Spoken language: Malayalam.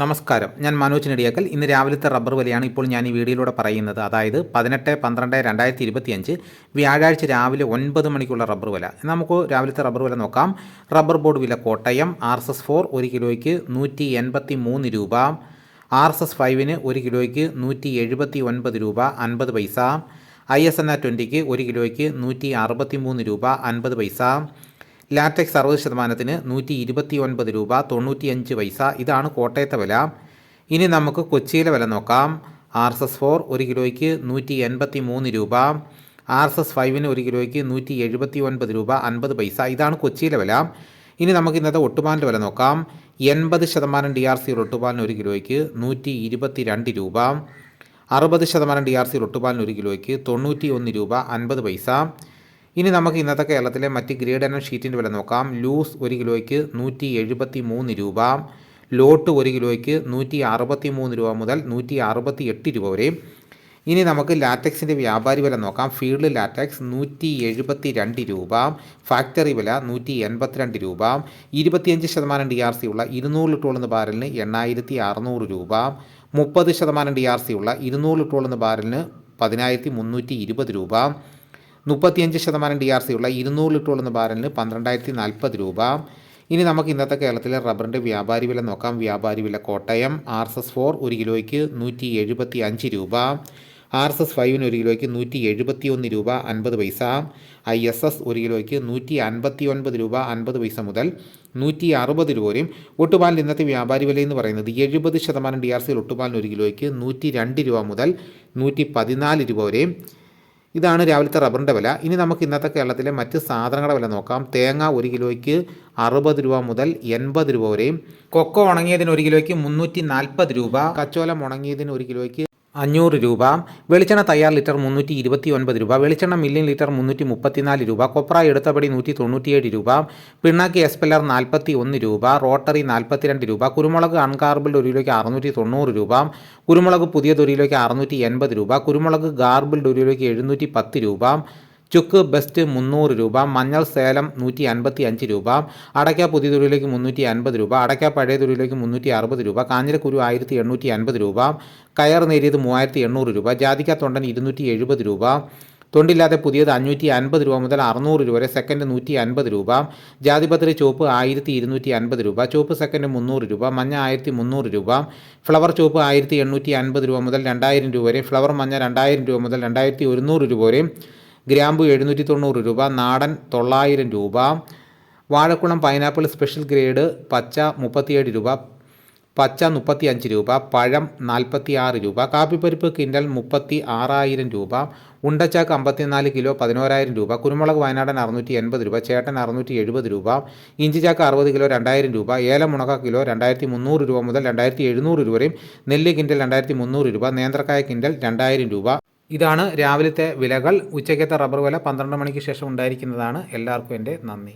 നമസ്കാരം. ഞാൻ മനോജ് നെടിയാക്കൽ. ഇന്ന് രാവിലത്തെ റബ്ബർ വിലയാണ് ഇപ്പോൾ ഞാൻ ഈ വീഡിയോയിലൂടെ പറയുന്നത്. അതായത് പതിനെട്ട് പന്ത്രണ്ട് രണ്ടായിരത്തി ഇരുപത്തിയഞ്ച് വ്യാഴാഴ്ച രാവിലെ ഒൻപത് മണിക്കുള്ള റബ്ബർ വില. നമുക്ക് രാവിലത്തെ റബ്ബർ വില നോക്കാം. റബ്ബർ ബോർഡ് വില Kottayam R S S four ഒരു കിലോയ്ക്ക് നൂറ്റി എൺപത്തി മൂന്ന് രൂപ ആർ എസ് എസ് ഫൈവിന് ഒരു കിലോയ്ക്ക് നൂറ്റി എഴുപത്തി ഒൻപത് രൂപ അൻപത് പൈസ ഐ എസ് എൻ ആർ ട്വന്റിക്ക് ഒരു കിലോയ്ക്ക് നൂറ്റി അറുപത്തി മൂന്ന് രൂപ അൻപത് പൈസ ലാറ്റക്സ് അറുപത് ശതമാനത്തിന് നൂറ്റി ഇരുപത്തി ഒൻപത് രൂപ തൊണ്ണൂറ്റിയഞ്ച് പൈസ. ഇതാണ് കോട്ടയത്തെ വില. ഇനി നമുക്ക് കൊച്ചിയിലെ വില നോക്കാം. ആർ എസ് എസ് ഫോർ ഒരു കിലോയ്ക്ക് നൂറ്റി എൺപത്തി മൂന്ന് രൂപ. ആർ എസ് എസ് ഫൈവിന് ഒരു കിലോയ്ക്ക് നൂറ്റി എഴുപത്തി ഒൻപത് രൂപ അൻപത് പൈസ. ഇതാണ് കൊച്ചിയിലെ വില. ഇനി നമുക്ക് ഇന്നത്തെ ഒട്ടുപാലിന്റെ വില നോക്കാം. എൺപത് ശതമാനം ഡി ആർ സി ഒട്ടുപാലിന് ഒരു കിലോയ്ക്ക് നൂറ്റി ഇരുപത്തി രണ്ട് രൂപ. അറുപത് ശതമാനം ഡി ആർ സി ഒട്ടുപാലിന് ഒരു കിലോയ്ക്ക് തൊണ്ണൂറ്റി ഒന്ന് രൂപ അൻപത് പൈസ. ഇനി നമുക്ക് ഇന്നത്തെ കേരളത്തിലെ മറ്റ് ഗ്രേഡ് എന്ന ഷീറ്റിന്റെ വില നോക്കാം. ലൂസ് ഒരു കിലോയ്ക്ക് നൂറ്റി എഴുപത്തി മൂന്ന് രൂപ. ലോട്ട് ഒരു കിലോയ്ക്ക് നൂറ്റി അറുപത്തി മൂന്ന് രൂപ മുതൽ നൂറ്റി അറുപത്തി എട്ട് രൂപ വരെയും ഇനി നമുക്ക് ലാറ്റക്സിന്റെ വ്യാപാരി വില നോക്കാം. ഫീൽഡ് ലാറ്റക്സ് നൂറ്റി എഴുപത്തി രണ്ട് രൂപ. ഫാക്ടറി വില നൂറ്റി എൺപത്തിരണ്ട് രൂപ. ഇരുപത്തിയഞ്ച് ശതമാനം ഡി ആർ സി ഉള്ള ഇരുന്നൂറ് ലിറ്ററോളുന്ന ബാരലിന് എണ്ണായിരത്തി അറുന്നൂറ് രൂപ. മുപ്പത് ശതമാനം ഡി ആർ സി ഉള്ള ഇരുന്നൂറ് ലിറ്ററോളുന്ന ബാരലിന് പതിനായിരത്തി മുന്നൂറ്റി ഇരുപത് രൂപ. മുപ്പത്തിയഞ്ച് ശതമാനം ഡി ആർ സി ഉള്ള ഇരുന്നൂറ് ലിറ്റർ ഉള്ള ബാരലിന് പന്ത്രണ്ടായിരത്തി നാൽപ്പത് രൂപ. ഇനി നമുക്ക് ഇന്നത്തെ കേരളത്തിലെ റബ്ബറിന്റെ വ്യാപാരി വില നോക്കാം. വ്യാപാരി വില Kottayam R S S four ഒരു കിലോയ്ക്ക് നൂറ്റി എഴുപത്തി അഞ്ച് രൂപ. ആർ എസ് എസ് ഫൈവിന് ഒരു കിലോയ്ക്ക് നൂറ്റി എഴുപത്തി ഒന്ന് രൂപ അൻപത് പൈസ. ഐ എസ് എസ് ഒരു കിലോയ്ക്ക് നൂറ്റി അൻപത്തി ഒൻപത് രൂപ അൻപത് പൈസ മുതൽ നൂറ്റി അറുപത് രൂപ വരെയും. ഒട്ടുപാലിന്റെ ഇന്നത്തെ വ്യാപാരി വില എന്ന് പറയുന്നത് എഴുപത് ശതമാനം ഡി ആർ സിയിൽ ഒട്ടുപാലിന് ഒരു കിലോയ്ക്ക് നൂറ്റി രണ്ട് രൂപ മുതൽ നൂറ്റി പതിനാല് രൂപ വരെയും. ഇതാണ് രാവിലത്തെ റബ്ബറിന്റെ വില. ഇനി നമുക്ക് ഇന്നത്തെ കേരളത്തിലെ മറ്റ് സാധനങ്ങളുടെ വില നോക്കാം. തേങ്ങ ഒരു കിലോയ്ക്ക് അറുപത് രൂപ മുതൽ എൺപത് രൂപ വരെയും. കൊക്കോ ഉണങ്ങിയതിന് ഒരു കിലോയ്ക്ക് മുന്നൂറ്റി നാൽപ്പത് രൂപ. കച്ചോലം ഉണങ്ങിയതിന് ഒരു കിലോയ്ക്ക് അഞ്ഞൂറ് രൂപ. വെളിച്ചെണ്ണ തയ്യാർ ലിറ്റർ മുന്നൂറ്റി ഇരുപത്തി ഒൻപത് രൂപ. വെളിച്ചെണ്ണ മില്യൺ ലിറ്റർ മുന്നൂറ്റി മുപ്പത്തിനാല് രൂപ. കൊപ്ര എടുത്തപടി നൂറ്റി തൊണ്ണൂറ്റിയേഴ് രൂപ. പിണ്ണാക്കി എസ്പെല്ലർ നാൽപ്പത്തി ഒന്ന് രൂപ. റോട്ടറി നാൽപ്പത്തിരണ്ട് രൂപ. കുരുമുളക് അൺകാർബിൾഡ് ഒരു അറുന്നൂറ്റി തൊണ്ണൂറ് രൂപ. കുരുമുളക് പുതിയ കിലോയ്ക്ക് അറുന്നൂറ്റി എൺപത് രൂപ. കുരുമുളക് ഗാർബിൾഡ് ഒരു എഴുന്നൂറ്റി പത്ത് രൂപ. ചുക്ക് ബെസ്റ്റ് മുന്നൂറ് രൂപ മഞ്ഞൾ സേലം നൂറ്റി അൻപത്തി അഞ്ച് രൂപ അടയ്ക്ക പുതിയ തുരുവിലേക്ക് മുന്നൂറ്റി അൻപത് രൂപ അടയ്ക്ക പഴയ തുരുവിലേക്ക് മുന്നൂറ്റി അറുപത് രൂപ കാഞ്ഞിരക്കുരു ആയിരത്തി എണ്ണൂറ്റി അൻപത് രൂപ കയർ നേരിയത് മൂവായിരത്തി എണ്ണൂറ് രൂപ ജാതിക്ക തൊണ്ടൻ ഇരുന്നൂറ്റി എഴുപത് രൂപ തൊണ്ടില്ലാതെ പുതിയത് അഞ്ഞൂറ്റി അൻപത് രൂപ മുതൽ അറുന്നൂറ് രൂപ വരെ സെക്കൻഡ് നൂറ്റി അൻപത് രൂപ ജാതിപത്രി ചുവപ്പ് ആയിരത്തി ഇരുന്നൂറ്റി അൻപത് രൂപ ചുവപ്പ് സെക്കൻഡ് മുന്നൂറ് രൂപ മഞ്ഞ ആയിരത്തി മുന്നൂറ് രൂപ ഫ്ലവർ ചുവപ്പ് ആയിരത്തി എണ്ണൂറ്റി അൻപത് രൂപ മുതൽ രണ്ടായിരം രൂപ വരെ ഫ്ലവർ മഞ്ഞ രണ്ടായിരം രൂപ മുതൽ രണ്ടായിരത്തി ഒരുന്നൂറ് രൂപ വരെ ഗ്രാമ്പു എഴുന്നൂറ്റി തൊണ്ണൂറ് രൂപ നാടൻ തൊള്ളായിരം രൂപ വാഴക്കുളം പൈനാപ്പിൾ സ്പെഷ്യൽ ഗ്രേഡ് പച്ച മുപ്പത്തിയേഴ് രൂപ പച്ച മുപ്പത്തി അഞ്ച് രൂപ പഴം നാൽപ്പത്തി ആറ് രൂപ കാപ്പിപ്പരിപ്പ് കിൻഡൽ മുപ്പത്തി ആറായിരം രൂപ ഉണ്ടച്ചാക്ക് അമ്പത്തിനാല് കിലോ പതിനോരായിരം രൂപ കുരുമുളക് വയനാടൻ അറുന്നൂറ്റി എൺപത് രൂപ ചേട്ടൻ അറുന്നൂറ്റി എഴുപത് രൂപ ഇഞ്ചിച്ചാക്ക് അറുപത് കിലോ രണ്ടായിരം രൂപ ഏലമുണക കിലോ രണ്ടായിരത്തി മുന്നൂറ് രൂപ മുതൽ രണ്ടായിരത്തി എഴുന്നൂറ് രൂപ വരെയും നെല്ല് കിൻഡൽ രണ്ടായിരത്തി മുന്നൂറ് രൂപ നേന്ത്രക്കായ കിൻഡൽ രണ്ടായിരം രൂപ ഇതാണ് രാവിലത്തെ വിലകൾ. ഉച്ചയ്ക്കത്തെ റബ്ബർ വില പന്ത്രണ്ട് മണിക്ക് ശേഷം ഉണ്ടായിരിക്കുന്നതാണ്. എല്ലാവർക്കും എന്റെ നന്ദി.